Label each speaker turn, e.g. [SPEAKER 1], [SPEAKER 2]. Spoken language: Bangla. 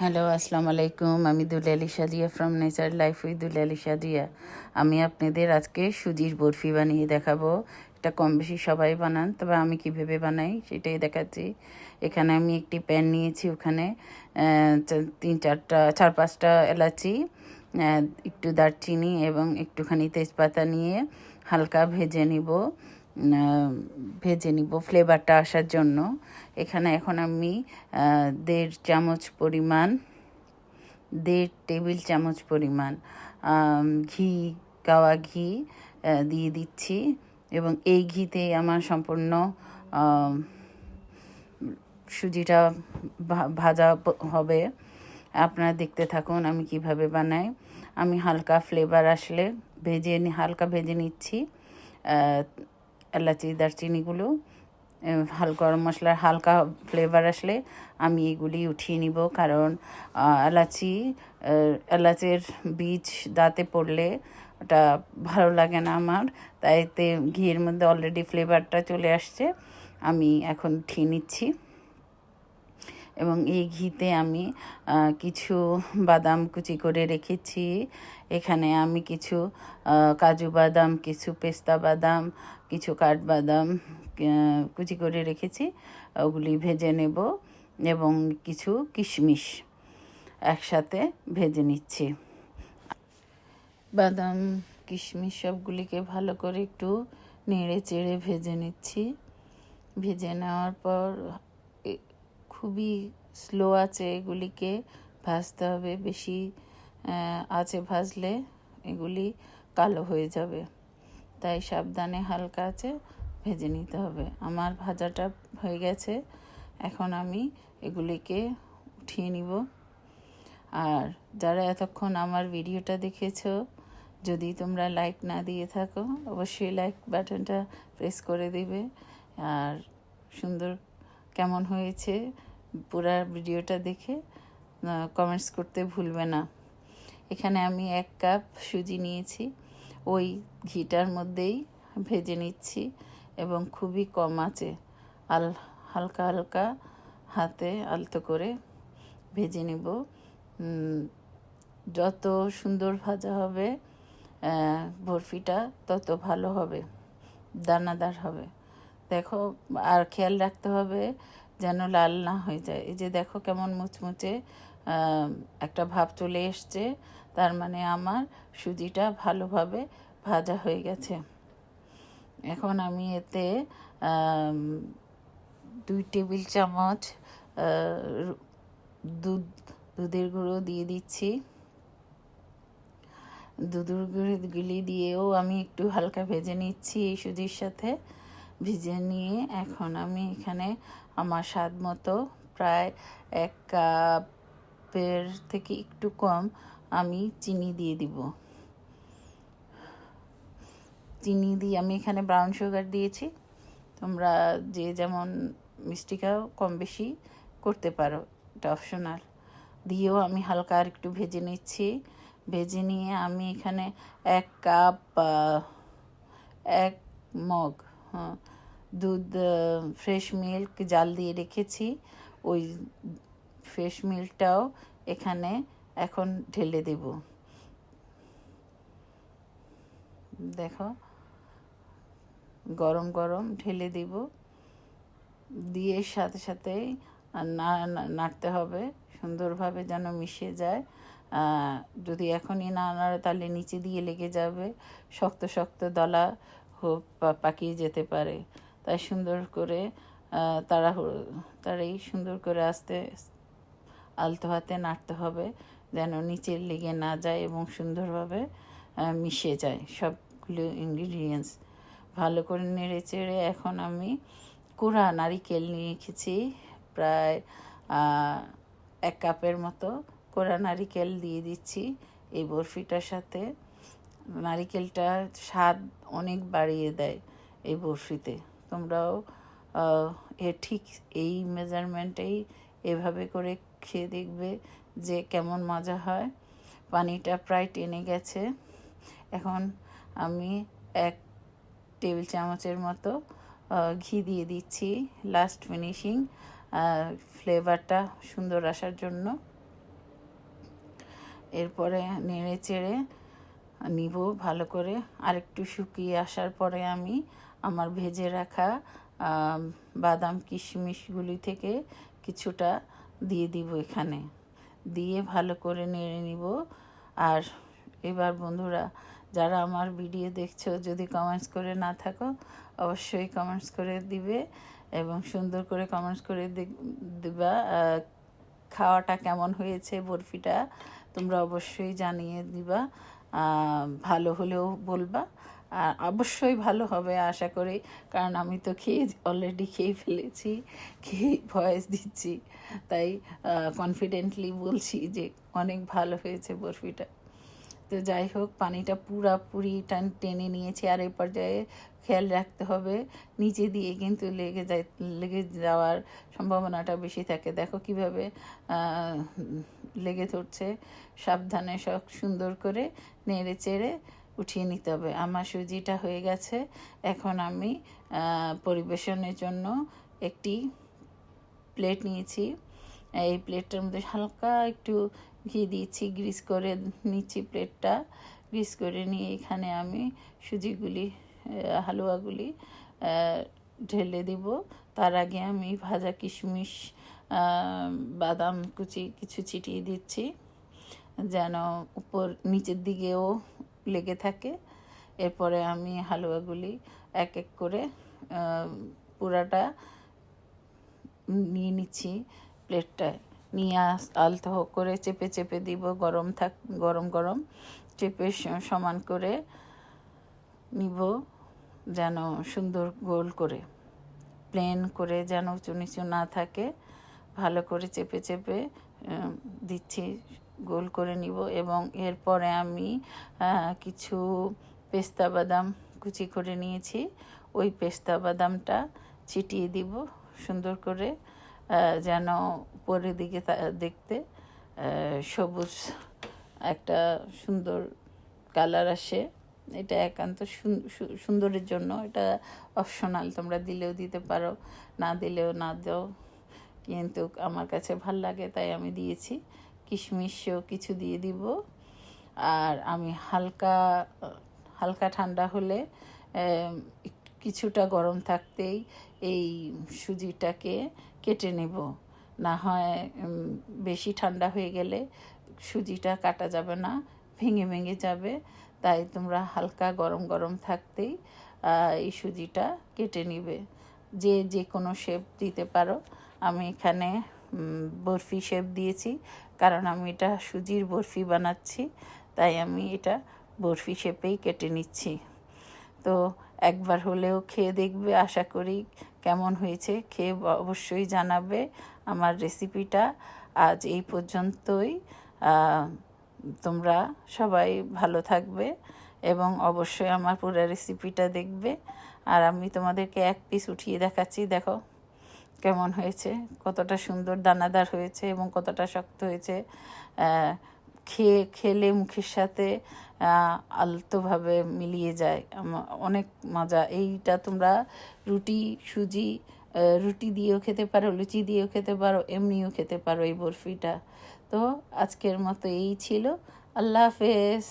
[SPEAKER 1] হ্যালো আসসালামু আলাইকুম আমি Dulali Sadia from nature life with Dulali Sadia. আমি আপনাদের আজকে সুজির বরফি বানিয়ে দেখাবো। এটা কম বেশি সবাই বানান, তবে আমি কীভাবে বানাই সেটাই দেখাচ্ছি। এখানে আমি একটি প্যান নিয়েছি, ওখানে তিন চারটা, চার পাঁচটা এলাচি একটু দারচিনি এবং একটুখানি তেজপাতা নিয়ে হালকা ভেজে নিব। ভেজে নিব ফ্লেভারটা আসার জন্য। এখানে এখন আমি দেড় চামচ পরিমাণ, দেড় টেবিল চামচ পরিমাণ ঘি, গাওয়া ঘি দিয়ে দিচ্ছি এবং এই ঘিতেই আমার সম্পূর্ণ সুজিটা ভাজা হবে। আপনারা দেখতে থাকুন আমি কীভাবে বানাই। আমি হালকা ফ্লেভার আসলে ভেজে হালকা ভেজে নিচ্ছি। এলাচি, দারচিনিগুলো হাল গরম মশলার হালকা ফ্লেভার আসলে আমি এগুলি উঠিয়ে নিব। কারণ এলাচি এলাচের বীজ দাঁতে পড়লে ওটা ভালো লাগে না আমার। তাই এতে ঘিয়ের মধ্যে অলরেডি ফ্লেভারটা চলে আসছে। আমি এখন উঠিয়ে নিচ্ছি। এবং এই ঘিতে আমি কিছু বাদাম কুচি করে রেখেছি। এখানে আমি কিছু কাজু বাদাম, কিছু পেস্তা বাদাম, কিছু কাঠবাদাম কুচি করে রেখেছি। ওগুলি ভেজে নেব এবং কিছু কিশমিশ একসাথে ভেজে নিচ্ছি। বাদাম, কিশমিশ সবগুলিকে ভালো করে একটু নেড়ে চেড়ে ভেজে নিচ্ছি। ভেজে নেওয়ার পর খুবই স্লো আছে এগুলিকে ভাজতে হবে, বেশি আছে ভাজলে এগুলি কালো হয়ে যাবে। তাই সাবধানে হালকা আছে, ভেজে নিতে হবে। আমার ভাজাটা হয়ে গেছে, এখন আমি এগুলিকে উঠিয়ে নিব। আর যারা এতক্ষণ আমার ভিডিওটা দেখেছ, যদি তোমরা লাইক না দিয়ে থাকো, অবশ্যই লাইক বাটনটা প্রেস করে দিবে। আর সুন্দর কেমন হয়েছে পুরা ভিডিওটা দেখে কমেন্টস করতে ভুলবে না। এখানে আমি এক কাপ সুজি নিয়েছি, ওই ঘিটার মধ্যেই ভেজে নিচ্ছি এবং খুবই কম আছে। আল, হালকা হালকা হাতে আলতো করে ভেজে নেব। যত সুন্দর ভাজা হবে বরফিটা তত ভালো হবে, দানাদার হবে। দেখো, আর খেয়াল রাখতে হবে যেন লাল না হয়ে যায়। এই যে দেখো কেমন মুচমুচে একটা ভাব চলে এসছে। তার মানে আমার সুজিটা ভালোভাবে ভাজা হয়ে গেছে। এখন আমি এতে দুই টেবিল চামচ দুধ, দুধের গুঁড়ো দিয়ে দিচ্ছি। দুধের গুঁড়ো গুলি দিয়েও আমি একটু হালকা ভেজে নিচ্ছি এই সুজির সাথে। ভেজে নিয়ে এখন আমি এখানে আমার স্বাদ মতো প্রায় এক কাপের থেকে একটু কম আমি চিনি দিয়ে দিব। চিনি দিয়ে আমি এখানে ব্রাউন সুগার দিয়েছি। তোমরা যে যেমন মিষ্টি খাও কম বেশি করতে পারো এটা অপশনাল দিয়েও আমি হালকা আর একটু ভেজে নিচ্ছি। ভেজে নিয়ে আমি এখানে এক কাপ এক মগ হ্যাঁ, দুধ ফ্রেশ মিল্ক জাল দিয়ে রেখেছি। ওই ফ্রেশ মিল্কটাও এখানে এখন ঢেলে দেব। দেখো, গরম গরম ঢেলে দিব। দিয়ে সাথে সাথেই না- নাড়তে হবে। সুন্দরভাবে যেন মিশে যায়। যদি এখনই না নাড়ে তাহলে নিচে দিয়ে লেগে যাবে। শক্ত শক্ত দলা হোক পাকিয়ে যেতে পারে। তাই সুন্দর করে তাড়াহুড়ো তাড়াই সুন্দর করে আস্তে আলতো হাতে নাড়তে হবে, যেন নিচের লেগে না যায় এবং সুন্দরভাবে মিশে যায় সবগুলো ইনগ্রিডিয়েন্টস ভালো করে নেড়ে চেড়ে এখন আমি কুড়া নারিকেল নিয়ে রেখেছি, প্রায় এক কাপের মতো কোড়া নারিকেল দিয়ে দিচ্ছি এই বরফিটার সাথে। নারিকেলটা স্বাদ অনেক বাড়িয়ে দেয় এই বরফিতে। তোমরাও এ ঠিক এই মেজারমেন্টেই এভাবে করে খেয়ে দেখবে যে কেমন মজা হয়। পানিটা প্রায় টেনে গেছে। এখন আমি এক টেবিল চামচের মতো ঘি দিয়ে দিচ্ছি লাস্ট ফিনিশিং ফ্লেভারটা সুন্দর আসার জন্য। এরপরে নেড়ে চেড়ে নিব ভালো করে। আরেকটু শুকিয়ে আসার পরে আমি আমার ভেজে রাখা বাদাম কিশমিশগুলি থেকে কিছুটা দিয়ে দিব এখানে। দিয়ে ভালো করে নেড়ে নিব। আর এবার বন্ধুরা, যারা আমার ভিডিও দেখছ, যদি কমেন্টস করে না থাকো, অবশ্যই কমেন্টস করে দিবে এবং সুন্দর করে কমেন্টস করে দিবা। খাওয়াটা কেমন হয়েছে বরফিটা, তোমরা অবশ্যই জানিয়ে দিবা। ভালো হলেও বলবা। আর অবশ্যই ভালো হবে, আশা করি। কারণ আমি তো খেয়ে অলরেডি খেয়ে ফেলেছি, খেয়ে ভয়েস দিচ্ছি। তাই কনফিডেন্টলি বলছি যে অনেক ভালো হয়েছে বরফিটা। তো যাই হোক, পানিটা পুরাপুরি টান টেনে নিয়েছি। আর এই পর্যায়ে খেয়াল রাখতে হবে, নিচে দিয়ে কিন্তু লেগে যায়, লেগে যাওয়ার সম্ভাবনাটা বেশি থাকে। দেখো কীভাবে লেগে ধরছে। সাবধানে সব সুন্দর করে নেড়ে চেড়ে উঠিয়ে নিতে হবে। আমার সুজিটা হয়ে গেছে। এখন আমি পরিবেশনের জন্য একটি প্লেট নিয়েছি। এই প্লেটটার মধ্যে হালকা একটু ঘি দিয়েছি, গ্রিস করে নিচ্ছি প্লেটটা। গ্রিস করে নিয়ে এখানে আমি সুজিগুলি হালুয়াগুলি ঢেলে দিব। তার আগে আমি ভাজা কিশমিশ বাদাম কুচি কিছু ছিটিয়ে দিচ্ছি। যেন উপর, নিচের দিকেও লেগে থাকে। এরপরে আমি হালুয়াগুলি এক এক করে পুরাটা নিয়ে নিচ্ছি। প্লেটটায় নিয়ে আস- আলতো করে চেপে চেপে দিব, গরম থাক গরম গরম। চেপে সমান করে নিব যেন সুন্দর গোল করে। প্লেন করে যেন উঁচু নিচু না থাকে। ভালো করে চেপে চেপে দিচ্ছি গোল করে নিব এবং এরপরে আমি কিছু পেস্তা বাদাম কুচি করে নিয়েছি। ওই পেস্তা বাদামটা ছিটিয়ে দিব সুন্দর করে যেন উপরের দিকে দেখতে সবুজ একটা সুন্দর কালার আসে। এটা একান্ত সুন্দরের জন্য। এটা অপশনাল, তোমরা দিলেও দিতে পারো, না দিলেও না দাও। কিন্তু আমার কাছে ভালো লাগে, তাই আমি দিয়েছি। কিশমিশও কিছু দিয়ে দিব। আর আমি হালকা হালকা ঠান্ডা হলে কিছুটা গরম থাকতেই এই সুজিটাকে কেটে নেব। না হয় বেশি ঠান্ডা হয়ে গেলে সুজিটা কাটা যাবে না, ভেঙে ভেঙে যাবে। তাই তোমরা হালকা গরম গরম থাকতেই এই সুজিটা কেটে নিবে। যে যে কোনো শেপ দিতে পারো। আমি এখানে বরফি শেপ দিয়েছি। কারণ আমি এটা সুজির বরফি বানাচ্ছি, তাই আমি এটা বরফি শেপেই কেটে নিচ্ছি। তো একবার হলেও খেয়ে দেখবে, আশা করি কেমন হয়েছে, খেয়ে অবশ্যই জানাবে আমার রেসিপিটা। আজ এই পর্যন্তই। তোমরা সবাই ভালো থাকবে এবং অবশ্যই আমার পুরো রেসিপিটা দেখবে। আর আমি তোমাদেরকে এক পিস উঠিয়ে দেখাচ্ছি, দেখো। কেমন হয়েছে, কতটা সুন্দর দানাদার হয়েছে এবং কতটা শক্ত হয়েছে খেয়ে, খেলে মুখের সাথে আলতোভাবে মিলিয়ে যায়। অনেক মজা। এইটা তোমরা রুটি, সুজি রুটি দিয়েও খেতে পারো, লুচি দিয়েও খেতে পারো, এমনিও খেতে পারো এই বরফিটা। তো আজকের মতো এই ছিল। আল্লাহ হাফেজ।